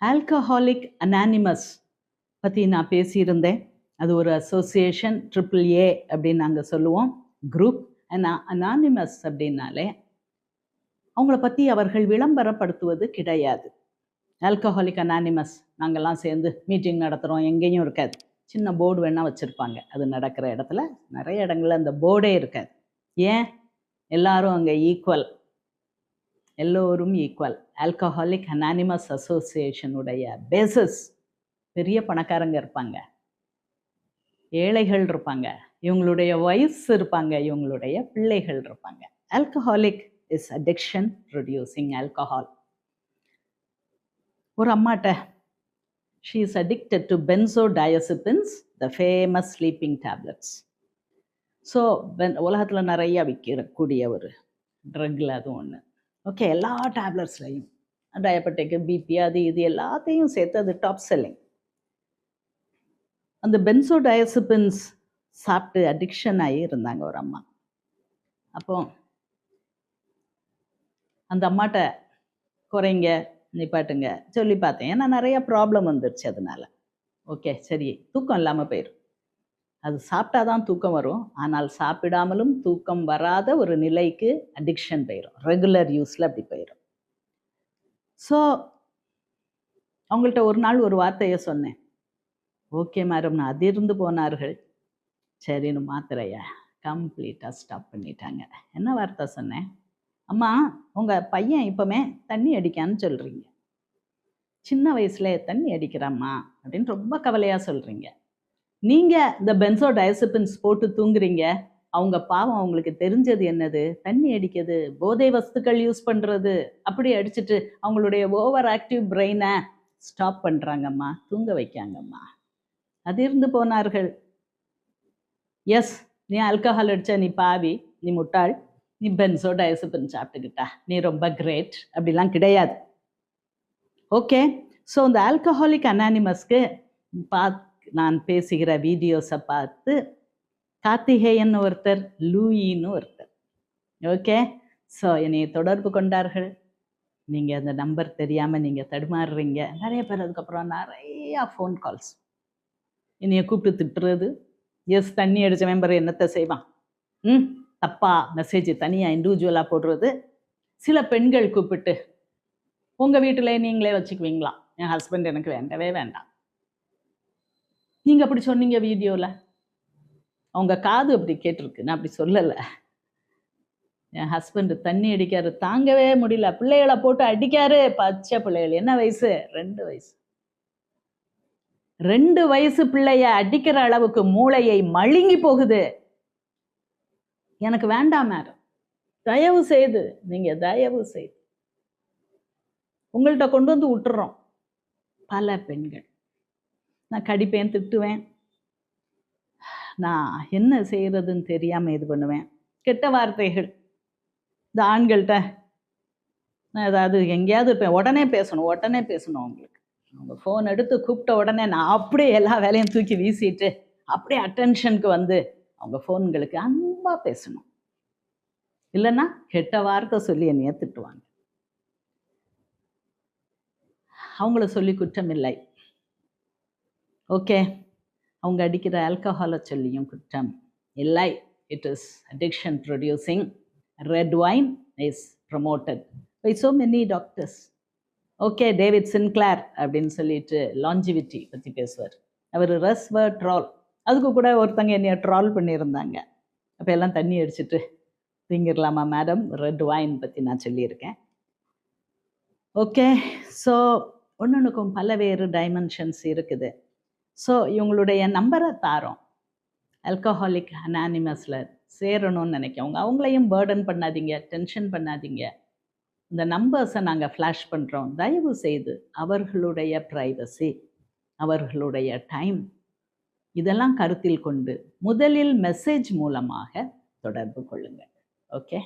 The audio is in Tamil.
ஆல்கஹாலிக் அனானிமஸ் பற்றி நான் பேசியிருந்தேன். அது ஒரு அசோசியேஷன் ட்ரிபிள் ஏ அப்படின்னு நாங்கள் சொல்லுவோம். குரூப் அனானிமஸ் அப்படின்னாலே அவங்கள பற்றி அவர்கள் விளம்பரப்படுத்துவது கிடையாது. ஆல்கஹாலிக் அனானிமஸ் நாங்கள்லாம் சேர்ந்து மீட்டிங் நடத்துகிறோம் எங்கேயும் இருக்காது. சின்ன போர்டு வேணால் வச்சுருப்பாங்க. அது நடக்கிற இடத்துல நிறைய இடங்கள்ல அந்த போர்டே இருக்காது. ஏன்? எல்லாரும் அங்கே ஈக்குவல் எல்லோரும் ஈக்குவல் ஆல்கஹாலிக் அனானிமஸ் அசோசியேஷனுடைய பேசஸ் பெரிய பணக்காரங்க இருப்பாங்க. ஏழைகள் இருப்பாங்க. இவங்களுடைய வயசு இருப்பாங்க. இவங்களுடைய பிள்ளைகள் இருப்பாங்க. Alcoholic is addiction reducing alcohol ஒரு அம்மாட்ட she is addicted to benzodiazepines the famous sleeping tablets so ben உலகத்தில் நிறைய விற்கிறக்கூடிய ஒரு ட்ரக்கில் அதுவும் ஒன்று ஓகே எல்லா டேப்லெட்ஸ்லையும் டயபெட்டிக்கு பிபி அது இது எல்லாத்தையும் சேர்த்து அது டாப் செல்லிங் அந்த பென்சோ டயசிபின்ஸ் சாப்பிட்டு அடிக்ஷன் ஆகி இருந்தாங்க ஒரு அம்மா. அப்போ அந்த அம்மாட்ட குறைங்க நிப்பாட்டுங்க. சொல்லி பார்த்தேன். ஏன்னா நிறைய ப்ராப்ளம் வந்துருச்சு அதனால. ஓகே சரி தூக்கம் இல்லாமல் போயிடும் அது சாப்பிட்டா தான் தூக்கம் வரும். ஆனால் சாப்பிடாமலும் தூக்கம் வராத ஒரு நிலைக்கு அடிக்ஷன் போயிடும் ரெகுலர் யூஸில் அப்படி போயிடும் ஸோ அவங்கள்ட்ட ஒரு நாள் ஒரு வார்த்தையை சொன்னேன். ஓகே மேடம் நான் அதிர்ந்து போனார்கள். சரின்னு மாத்திரைய. கம்ப்ளீட்டாக ஸ்டாப் பண்ணிட்டாங்க. என்ன வார்த்தை சொன்னேன்? அம்மா உங்கள் பையன் இப்போமே தண்ணி அடிக்கான்னு சொல்கிறீங்க சின்ன வயசுல தண்ணி அடிக்கிறாம்மா. அப்படின்னு ரொம்ப கவலையாக சொல்கிறீங்க நீங்கள் இந்த பென்சோ டயசிபின்ஸ் போட்டு தூங்குறீங்க. அவங்க பாவம் அவங்களுக்கு தெரிஞ்சது என்னது? தண்ணி அடிக்கிறது போதை வஸ்துக்கள் யூஸ் பண்ணுறது அப்படி அடிச்சுட்டு அவங்களுடைய ஓவர் ஆக்டிவ் பிரெயினை ஸ்டாப் பண்ணுறாங்கம்மா தூங்க வைக்காங்கம்மா. அதிர்ந்து போனார்கள். எஸ் நீ ஆல்கஹால் அடித்த நீ பாவி நீ முட்டாள் நீ பென்சோ டயசிபின் சாப்பிட்டுக்கிட்டா நீ ரொம்ப கிரேட் அப்படிலாம் கிடையாது. ஓகே ஸோ இந்த ஆல்கஹாலிக் அனானிமஸ்க்கு பாத் நான் பேசுகிற வீடியோஸை பார்த்து கார்த்திகேயன் ஒருத்தர் லூயின்னு ஒருத்தர். ஓகே? ஸோ என்னை தொடர்பு கொண்டார்கள். நீங்கள் அந்த நம்பர் தெரியாமல் நீங்கள் தடுமாறுறீங்க. நிறைய பேர் அதுக்கப்புறம் நிறையா ஃபோன் கால்ஸ் என்னையை கூப்பிட்டு திட்டுறது. எஸ் தண்ணி அடித்த மெம்பர் என்னத்தை செய்வான்? ம்? தப்பா? மெசேஜ் தனியாக இண்டிவிஜுவலாக போடுறது. சில பெண்கள் கூப்பிட்டு உங்கள் வீட்டிலே நீங்களே வச்சுக்குவீங்களா? என் ஹஸ்பண்ட் எனக்கு வேண்டவே வேண்டாம். நீங்கள் அப்படி சொன்னீங்க வீடியோவில் அவங்க காது அப்படி கேட்டிருக்கு. நான் அப்படி சொல்லலை. என் ஹஸ்பண்டு தண்ணி அடிக்காரு. தாங்கவே முடியல. பிள்ளைகளை போட்டு அடிக்காரு. பச்சை பிள்ளைகள். என்ன வயசு? ரெண்டு வயசு. ரெண்டு வயசு பிள்ளைய அடிக்கிற அளவுக்கு மூளையை மழுங்கி போகுது. எனக்கு வேண்டாம் மேடம் தயவு செய்து நீங்க தயவு செய்து. உங்கள்கிட்ட கொண்டு வந்து விட்டுறோம். பல பெண்கள். நான் கடிப்பேன் திட்டுவேன். நான் என்ன செய்கிறதுன்னு தெரியாமல் இது பண்ணுவேன். கெட்ட வார்த்தைகள். இந்த ஆண்கள்கிட்ட நான் ஏதாவது எங்கேயாவது இப்போ உடனே பேசணும் உடனே பேசணும் அவங்களுக்கு. அவங்க ஃபோன் எடுத்து கூப்பிட்ட உடனே நான் அப்படியே எல்லா வேலையும் தூக்கி வீசிட்டு அப்படியே அட்டென்ஷனுக்கு வந்து அவங்க ஃபோன்களுக்கு அன்பாக பேசணும். இல்லைன்னா கெட்ட வார்த்தை சொல்லி என்னைய திட்டுவாங்க. அவங்கள சொல்லி குற்றம் இல்லை. ஓகே. அவங்க அடிக்கிற ஆல்கஹாலை சொல்லியும் குற்றம் இல்லை. It is addiction producing red wine is promoted by so many doctors okay David Sinclair அப்படின்னு சொல்லிட்டு லாஞ்சிவிட்டி பற்றி பேசுவார். அவர் ரெஸ்வர் ட்ரால் அதுக்கு கூட ஒருத்தங்க என்னைய ட்ரால் பண்ணியிருந்தாங்க. அப்போ எல்லாம் தண்ணி அடிச்சுட்டு திங்கிடலாமா மேடம் ரெட் வைன் பற்றி நான் சொல்லியிருக்கேன். ஓகே ஸோ ஒன்னொன்றுக்கும் பலவேறு டைமென்ஷன்ஸ் இருக்குது. ஸோ இவங்களுடைய நம்பரை தாரோம். ஆல்கஹாலிக் அனானிமஸில் சேரணும்னு நினைக்கவங்க அவங்களையும் பேர்டன் பண்ணாதீங்க டென்ஷன் பண்ணாதீங்க. இந்த நம்பர்ஸை நாங்கள் ஃப்ளாஷ் பண்ணுறோம் தயவு செய்து அவர்களுடைய ப்ரைவசி அவர்களுடைய டைம் இதெல்லாம் கருத்தில் கொண்டு முதலில் மெசேஜ் மூலமாக தொடர்பு கொள்ளுங்கள். ஓகே